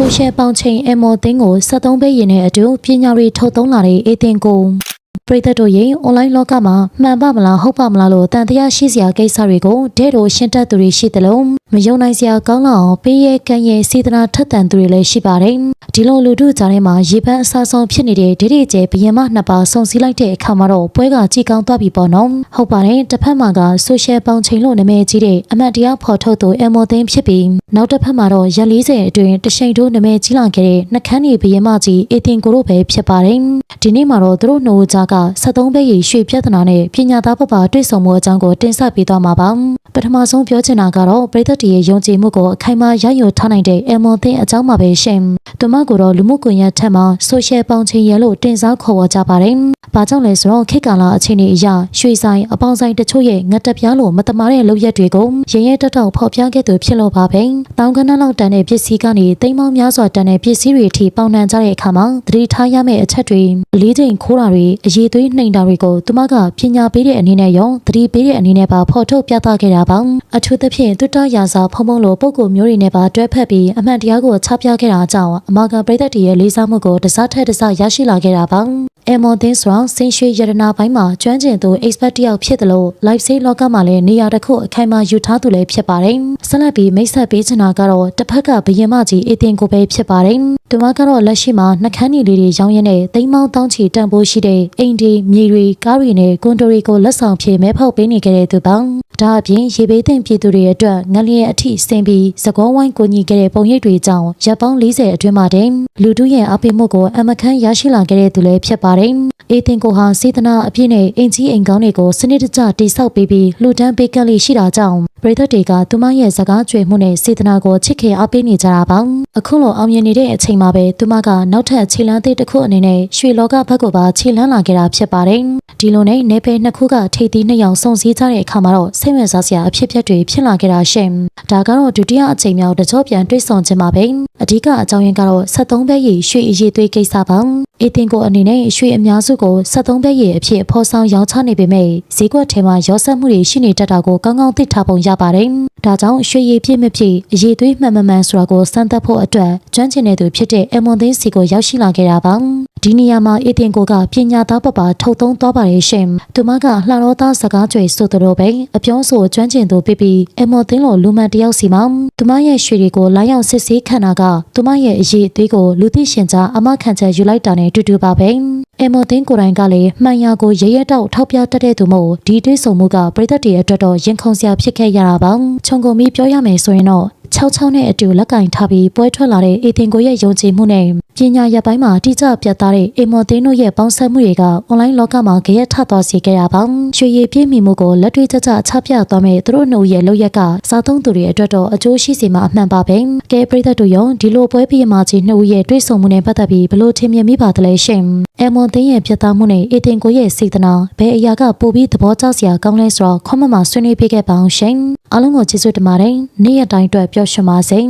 ဆိုရှယ်ပေါင်ချိန်အမော်သင်းကို73ပဲရင်နဲ့အတူပညာတွေထုတ်သုံးလာတဲ့အေသင်ကိုပရိသတ်တို့ရဲ့ online လောကမှာမှန်ပါမလားဟုတ်ပါမလားလို့တန်တရားရှိစရာကိစ္စတွေကိုဒဲတို့ရှင်းတတ်သူတွေရှိတယ်လို့ မယုံနိုင်စရာကောင်းလောက်အောင်ပေးရဲကံရဲ့စေတနာထက်သန်သူတွေလည်းရှိပါတယ်ဒီလိုလူတို့ကြားထဲမှာရေပန်းအဆာဆုံးဖြစ်နေတဲ့ဒိဋ္ဌိကျဲဘယင်မနှစ်ပါးစုံစည်းလိုက်တဲ့အခါမှာတော့ပွဲကကြည်ကောင်းသွားပြီပေါ့နော်ဟုတ်ပါတယ်တစ်ဖက်မှာက social ပေါင်ချိန်လို့နာမည်ကြီးတဲ့အမတ်တရားဖော်ထုတ်သူအမော်သိန်းဖြစ်ပြီးနောက်တစ်ဖက်မှာတော့ရက်40အတွင်းတရှိန်တို့နာမည်ကြီးလာခဲ့တဲ့နှခမ်းနေဘယင်မကြီးအေတင်ကိုတို့ပဲဖြစ်ပါတယ်ဒီနေ့မှာတော့သူတို့နှိုးကြားက73ဘဲရီရွှေပြဿနာနဲ့ပညာသားပပတွေ့ဆုံမှုအကြောင်းကိုတင်ဆက်ပေးသွားမှာပါပထမဆုံးပြောချင်တာကတော့ပြည်သက်တရဲ့ယုံကြည်မှုကိုအခိုင်အမာရယူထားနိုင်တဲ့အမော်သိန်းအကြောင်းပါပဲရှင် သူမကိုတော့လူမှုကွန်ရက်ထက်မှာ social ပေါင်ချိန်ရလို့တင်စားခေါ်ဝေါ်ကြပါတယ်။ဘာကြောင့်လဲဆိုတော့ခေတ်ကာလအခြေအနေအရရွှေဆိုင်အပေါင်းဆိုင်တချို့ရဲ့ငတ်တပြားလိုမတမာတဲ့လုပ်ရက်တွေကိုရရဲတက်တော့ဖော်ပြခဲ့သူဖြစ်လို့ပါပဲ။တောင်ကနလောက်တန်တဲ့ပစ္စည်းကနေတိမ်မောင်းများစွာတန်တဲ့ပစ္စည်းတွေအထိပေါင်နှံကြတဲ့အခါမှာသတိထားရမယ့်အချက်တွေလေးချိန်ခိုးတာတွေအရေးသွေးနှိမ်တာတွေကိုသူမကပညာပေးတဲ့အနေနဲ့ရောသတိပေးတဲ့အနေနဲ့ပါဖော်ထုတ်ပြသခဲ့တာပါ။အထူးသဖြင့်တွတ္တရာစာဖုံဖုံလိုပုံကိုမျိုးတွေနဲ့ပါတွဲဖက်ပြီးအမှန်တရားကိုချပြခဲ့တာကြောင့်အမာကန်ပရိသတ်တွေရဲ့လေးစားမှုကိုတစားထက်တစားရရှိလာခဲ့တာပါ။အမော်သင်းဆောင်ဆင်းရွှေရတနာပိုင်းမှာကျွမ်းကျင်သူ expert တယောက်ဖြစ်တယ်လို့ live sale လောကမှာလည်းနေရာတစ်ခုအခိုင်အမာယူထားသူလည်းဖြစ်ပါတယ်။ဆက်လက်ပြီးမိတ်ဆက်ပေးချင်တာကတော့တစ်ဖက်ကဘယင်မကြီးအတင်ကိုပဲဖြစ်ပါတယ်။သူမကတော့လက်ရှိမှာနှကန်းနီလေးတွေရောင်းရင်းနဲ့သိမ်းမောင်းတောင်းချီတန်ဖိုးရှိတဲ့အိမ်ဒီမြေတွေကားတွေနဲ့ကွန်တိုရီကိုလက်ဆောင်ဖြည့်မဲဖောက်ပေးနေကြတဲ့သူပေါ့။ ဒါအပြင်ရေဘေးသင့်ပြည်သူတွေအတွက်ငလျင်အထိဆင်ပြီးသကောဝိုင်းကိုညီခဲ့တဲ့ပုံရိပ်တွေကြောင့်ရပ်ပေါင်း40အတွင်းမှာတင်လူတို့ရဲ့အပိမှုကိုအမခန်းရရှိလာခဲ့တဲ့သူလည်းဖြစ်ပါတယ်။အေတင်ကိုဟာစေတနာအပြည့်နဲ့အင်ကြီးအိမ်ကောင်းတွေကိုစနစ်တကျတိစောက်ပေးပြီးလူတန်းပေးကက်လေးရှိတာကြောင့်ပရိသတ်တွေကသူမရဲ့စကားကြွေမှုနဲ့စေတနာကိုချစ်ခင်အားပေးနေကြတာပါ။အခုလိုအောင်မြင်နေတဲ့အချိန်မှာပဲသူမကနောက်ထပ်ခြေလမ်းသေးတစ်ခုအနေနဲ့ရွှေလောကဘက်ကိုပါခြေလမ်းလာခဲ့တာဖြစ်ပါတယ်။ဒီလိုနဲ့နေပယ်နှစ်ခုကထိပ်သီးနှစ်ယောက်စုံစည်းကြတဲ့အခါမှာတော့စိတ်ဝင်စားစရာအဖြစ်အပျက်တွေဖြစ်လာခဲ့တာရှင်။ဒါကတော့ဒုတိယအချိန်မြောက်တကြောပြန်တွေ့ဆုံခြင်းပါပဲ။အဓိကအကြောင်းရင်းကတော့73ဘဲရီရွှေအရေးသွေးကိစ္စပါ။ အေတင်ကိုအနေနဲ့ရွှေအများစုကို73ဘဲရီအဖြစ်ဖော်ဆောင်ရောင်းချနေပေမဲ့ဈေးကွက်ထဲမှာရောစက်မှုတွေရှိနေတတ်တာကိုကောင်းကောင်းသိထားပုံရပါတယ်။ဒါကြောင့်ရွှေရည်ပြည့်မပြည့်အရေးသွေးမှန်မှန်မှန်ဆိုတာကိုစမ်းသပ်ဖို့အတွက်ကျွမ်းကျင်တဲ့သူဖြစ်တဲ့အမွန်သိန်းစီကိုရောက်ရှိလာခဲ့တာပါ။ဒီနေရာမှာအေတင်ကိုကပညာသားပပထုတ်သုံးသွားပါတယ်ရှင်။သူမကလှတော်သားစကားကြွေဆိုသလိုပဲအပြောဆိုကျွမ်းကျင်သူပြပြီးအမွန်သိန်းလိုလူမှန်တယောက်စီမှာသူမရဲ့ရွှေတွေကိုလာရောက်စစ်ဆေးခံတာကသူမရဲ့အရေးအသွေးကိုလူသိရှင်ကြားအမခံချက်ယူလိုက်တာနဲ့တူတူပါပဲ။အမော်သိန်းကိုယ်တိုင်ကလည်းမှန်ရာကိုရရတောက်ထောက်ပြတတ်တဲ့သူမို့ဒီတွေးဆုံမှုကပြည်သက်တွေအတွက်တော့ရင်ခုန်စရာဖြစ်ခဲ့ရတာပါခြုံကုန်ပြီးပြောရမယ်ဆိုရင်တော့66နဲ့အတူလက်ကင်ထားပြီးပွဲထွက်လာတဲ့အေတင်ကိုရဲ့ယုံကြည်မှုနဲ့ ပညာရပ်ပိုင်းမှာတိကျပြတ်သားတဲ့အေမော်တင်းတို့ရဲ့ပေါင်းစပ်မှုတွေကအွန်လိုင်းလောကမှာကြရက်ထသွားစေခဲ့ရပါရွှေရည်ပြည့်မီမှုကိုလက်တွေ့ကျကျချပြသွားမဲ့သူတို့နှုတ်ရဲ့လောက်ရက်ကစားသုံးသူတွေအတွက်တော့အကျိုးရှိစေမှာအမှန်ပါပဲကဲပရိသတ်တို့ရောဒီလိုပွဲပြမာကြီးနှုတ်ရဲ့တွေ့ဆုံမှုနဲ့ပတ်သက်ပြီးဘလို့ထင်မြင်မိပါသလဲရှင်အမော်တင်းရဲ့ပြတ်သားမှုနဲ့အေတင်ကိုရဲ့စေတနာဘယ်အရာကပိုပြီးသဘောကျစရာကောင်းလဲဆိုတော့ခွန်မမဆွေးနွေးပေးခဲ့ပါအောင်ရှင်အားလုံးကိုကျေးဇူးတင်ပါတယ်နေ့ရက်တိုင်းအတွက်ပျော်ရွှင်ပါစေ